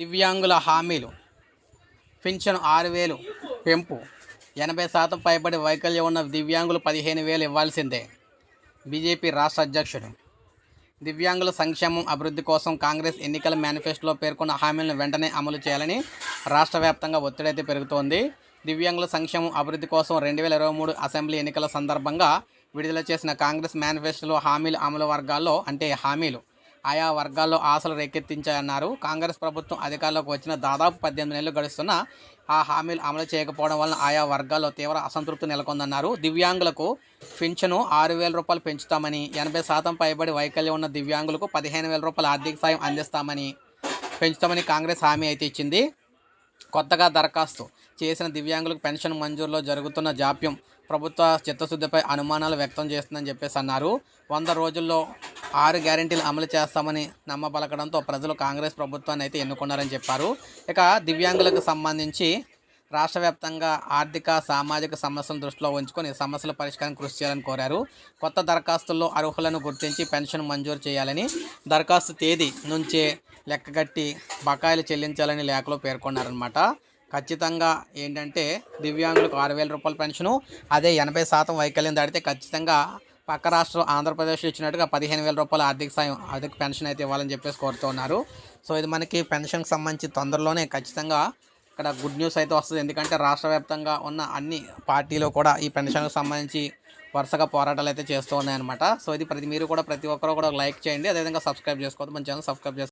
దివ్యాంగుల హామీలు. పింఛను ఆరు వేలు. పెంపు. ఎనభై శాతం పైబడి వైకల్యం ఉన్న దివ్యాంగులు పదిహేను వేలు ఇవ్వాల్సిందే. బీజేపీ రాష్ట్ర అధ్యక్షుడు. దివ్యాంగుల సంక్షేమం అభివృద్ధి కోసం కాంగ్రెస్ ఎన్నికల మేనిఫెస్టోలో పేర్కొన్న హామీలను వెంటనే అమలు చేయాలని రాష్ట్ర వ్యాప్తంగా ఒత్తిడైతే పెరుగుతోంది. దివ్యాంగుల సంక్షేమం అభివృద్ధి కోసం రెండు వేల ఇరవై మూడు అసెంబ్లీ ఎన్నికల సందర్భంగా విడుదల చేసిన కాంగ్రెస్ మేనిఫెస్టోలో హామీలు అమలు వర్గాల్లో అంటే హామీలు. ఆయా వర్గాల్లో ఆశలు రేకెత్తించాయన్నారు. కాంగ్రెస్ ప్రభుత్వం అధికారంలోకి వచ్చిన దాదాపు పద్దెనిమిది నెలలు గడుస్తున్న ఆ హామీలు అమలు చేయకపోవడం వలన ఆయా వర్గాల్లో తీవ్ర అసంతృప్తి నెలకొందన్నారు. దివ్యాంగులకు పెన్షను ఆరు వేల రూపాయలు పెంచుతామని ఎనభై శాతం పైబడి వైకల్యం ఉన్న దివ్యాంగులకు పదిహేను వేల రూపాయల ఆర్థిక సాయం అందిస్తామని పెంచుతామని కాంగ్రెస్ హామీ అయితే ఇచ్చింది. కొత్తగా దరఖాస్తు చేసిన దివ్యాంగులకు పెన్షన్ మంజూరులో జరుగుతున్న జాప్యం ప్రభుత్వ చిత్తశుద్ధిపై అనుమానాలు వ్యక్తం చేస్తుందని చెప్పేసి అన్నారు. వంద రోజుల్లో ఆరు గ్యారెంటీలు అమలు చేస్తామని నమ్మబలకడంతో ప్రజలు కాంగ్రెస్ ప్రభుత్వాన్ని అయితే ఎన్నుకున్నారని చెప్పారు. ఇక దివ్యాంగులకు సంబంధించి రాష్ట్ర వ్యాప్తంగా ఆర్థిక సామాజిక సమస్యలను దృష్టిలో ఉంచుకొని సమస్యల పరిష్కారం కృషి చేయాలని కోరారు. కొత్త దరఖాస్తుల్లో అర్హులను గుర్తించి పెన్షన్ మంజూరు చేయాలని దరఖాస్తు తేదీ నుంచే లెక్కగట్టి బకాయిలు చెల్లించాలని లేఖలో పేర్కొన్నారనమాట ఖచ్చితంగా ఏంటంటే దివ్యాంగులకు ఆరు వేల రూపాయల పెన్షను అదే ఎనభై శాతం వైకల్యం దాటితే ఖచ్చితంగా పక్క రాష్ట్రం ఆంధ్రప్రదేశ్ ఇచ్చినట్టుగా పదిహేను వేల రూపాయల ఆర్థిక సాయం ఆర్థిక పెన్షన్ అయితే ఇవ్వాలని చెప్పేసి కోరుతున్నారు సో ఇది మనకి పెన్షన్కి సంబంధించి తొందరలోనే ఖచ్చితంగా ఇక్కడ గుడ్ న్యూస్ అయితే వస్తుంది. ఎందుకంటే రాష్ట్ర వ్యాప్తంగా ఉన్న అన్ని పార్టీలు కూడా ఈ పెన్షన్కి సంబంధించి వరుసగా పోరాటాలు అయితే చేస్తూ ఉన్నాయన్నమాట. సో ఇది ప్రతి మీరు కూడా ప్రతి ఒక్కరు కూడా లైక్ చేయండి. అదేవిధంగా సబ్స్క్రైబ్ చేసుకోవద్దు. మన ఛానల్ సబ్స్క్రైబ్ చేసుకోండి.